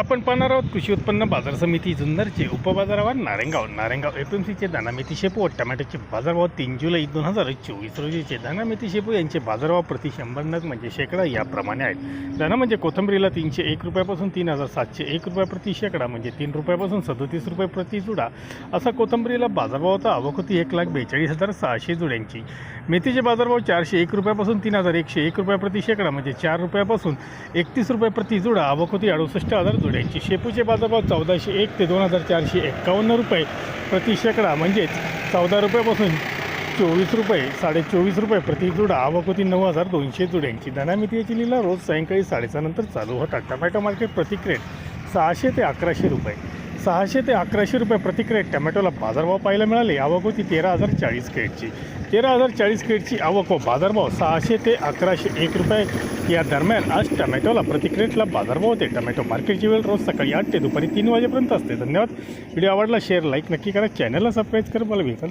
आपण पाहणार आहोत कृषी उत्पन्न बाजार समिती जुन्नरचे उपबाजारावर नारेंगाव. नारेंगाव एफ एम सीचे मेथी शेपू व टमॅटोचे बाजारभाव तीन जुलै दोन हजार चोवीस रोजीचे. दानामेथी शेपू यांचे बाजारभाव प्रति शंभर नग म्हणजे शेकडा याप्रमाणे आहेत. दाना म्हणजे कोथंबरीला तीनशे एक रुपयापासून तीन हजार सातशे एक रुपये प्रति शेकडा म्हणजे तीन रुपयापासून सदोतीस रुपये प्रति जुडा. असा कोथंबरीला बाजारभाव होता आवक होती एक लाख बेचाळीस हजार सहाशे जुड्यांची. मेथीचे बाजारभाव चारशे एक रुपयापासून तीन हजार एकशे एक रुपया प्रति शेकडा म्हणजे चार रुपयापासून एकतीस रुपये प्रति जुडा. आवक होती अडुसष्ट हजार जुड्यांची शेपूचे बाजारभाव चौदाशे एक ते दोन हजार चारशे एक्कावन्न रुपये. प्रति शेकडा म्हणजेच चौदा रुपयापासून चोवीस रुपये साडे चोवीस रुपये प्रति जुडा. आवक होती नऊ हजार दोनशे जुड्यांची. धनामितीची लिला रोज सायंकाळी साडेसहा नंतर चालू होता टमॅटो मार्केट प्रतिक्रेट सहाशे ते अकराशे रुपये. सहाशे ते अकराशे रुपये प्रतिक्रेट टमॅटोला बाजारभाव पाहायला मिळाले. आवक होती तेरा हजार चाळीस क्रेटची. तेरा हजार चाळीस क्रेटची आवक व बाजारभाव सहाशे ते अकराशे एक रुपये. या दरम्यान आज टमॅटोला प्रतिक्रेटला बाजारभाव होते. टमॅटो मार्केटची वेळ रोज सकाळी आठ ते दुपारी तीन वाजेपर्यंत असते. धन्यवाद. व्हिडिओ आवडला शेअर लाईक नक्की करा. चॅनलला सबस्क्राईब करा. मला भेटा